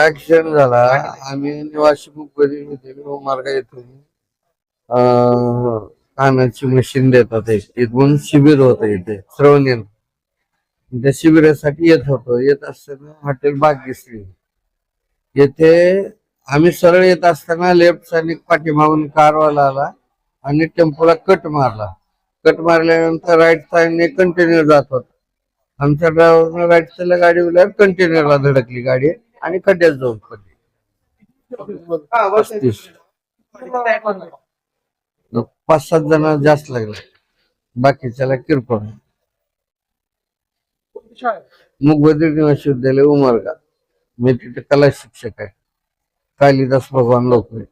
Accident झाला. आम्ही निवासी मुंबई हो मार्ग येतो. कानाची मशीन देतात इथून शिबिर होत इथे श्रवण त्या शिबिरासाठी येत होतो. येत असताना हॉटेल बाग दिसली येथे आम्ही सरळ येत असताना लेफ्ट सैनिक पाठीमागून कारवाला आला आणि टेम्पोला कट मारला. कट मारल्यानंतर राईट साईडने कंटेनर जात होता. आमच्या ड्रायव्हरनं राईट साईडला गाडी उल्यावर कंटेनरला धडकली गाडी आणि खड्ड्यात जाऊन पडली. पाच सात जण जास्त लागले. बाकीच्याला किरकोळ. मुगबधीर निवासी विद्यालय उमरगा. मी तिथे कला शिक्षक आहे. कालिदास भगवान लोकरे